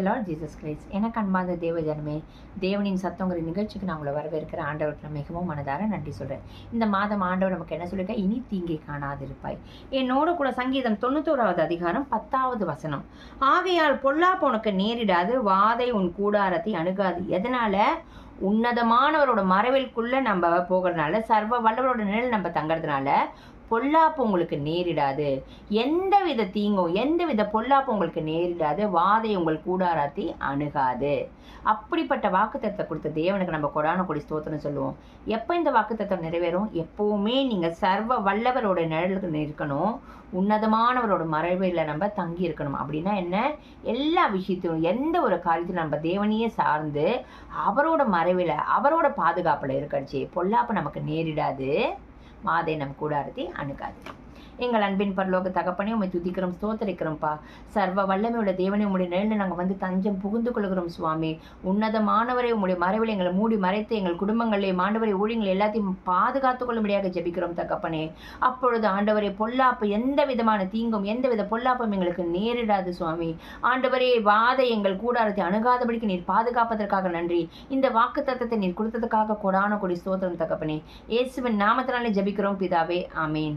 த Lord Jesus Christ எனக்கு அன்பார்ந்த தேவ ஜனமே தேவனின் சத்தங்கிற நிகழ்ச்சிக்கு நான் உங்களை வரவேற்கிற ஆண்டவருக்கு நான் மிகவும் மனதார நன்றி சொல்கிறேன் இந்த மாதம் ஆண்டவர் நமக்கு என்ன சொல்லிருக்க இனி தீங்கை காணாதிருப்பாய். என்னோட கூட சங்கீதம் தொண்ணூத்தோராவது அதிகாரம் பத்தாவது வசனம். ஆகையால் பொல்லாப்பு உனக்கு நேரிடாது வாதை உன் கூடாரத்தை அணுகாது. எதனால? உன்னதமானவரோட மறைவிற்குள்ள நம்ம போகிறதுனால சர்வ வல்லவரோட நிழல் நம்ம தங்கிறதுனால பொல்லாப்பு உங்களுக்கு நேரிடாது. எந்த வித தீங்கும் எந்த வித பொல்லாப்பு உங்களுக்கு நேரிடாது. வாதை உங்கள் கூடாராத்தி அணுகாது. அப்படிப்பட்ட வாக்குத்தத்தை கொடுத்த தேவனுக்கு நம்ம கொடான கொடி ஸ்தோத்திரம் சொல்லுவோம். எப்போ இந்த வாக்குத்தத்தம் நிறைவேறும்? எப்போவுமே நீங்கள் சர்வ வல்லவரோட நிழலுக்கு இருக்கணும் உன்னதமானவரோட மறைவில் நம்ம தங்கி இருக்கணும் அப்படின்னா என்ன? எல்லா விஷயத்தையும் எந்த ஒரு காரியத்திலும் நம்ம தேவனையே சார்ந்து அவரோட மறைவில் அவரோட பாதுகாப்பில் இருக்கடிச்சு பொல்லாப்பு நமக்கு நேரிடாது. மாதை நம் கூடாரத்தை அணுகாது. எங்கள் அன்பின் பரலோக தகப்பனே உண்மை துதிக்கிறோம் ஸ்தோத்தரிக்கிறோம்ப்பா. சர்வ வல்லமை உள்ள தேவனை உடைய நிழலில் நாங்கள் வந்து தஞ்சம் புகுந்து கொள்கிறோம் சுவாமி. உன்னதமானவரை உங்களுடைய மறைவில் எங்களை மூடி மறைத்து எங்கள் குடும்பங்களே மாண்டவரை ஊழியங்கள் எல்லாத்தையும் பாதுகாத்து கொள்ளும்படியாக ஜெபிக்கிறோம் தகப்பனே. அப்பொழுது ஆண்டவரை பொல்லாப்பு எந்த விதமான தீங்கும் எந்த வித பொல்லாப்பும் எங்களுக்கு நேரிடாது சுவாமி. ஆண்டவரே வாதை எங்கள் கூடாரத்தை அணுகாதபடிக்கு நீர் பாதுகாப்பதற்காக நன்றி. இந்த வாக்கு தத்தத்தை நீர் கொடுத்ததுக்காக கொடான கொடி ஸ்தோத்திரம் தகப்பனே. இயேசுவின் நாமத்தினாலே ஜபிக்கிறோம் பிதாவே. ஆமேன்.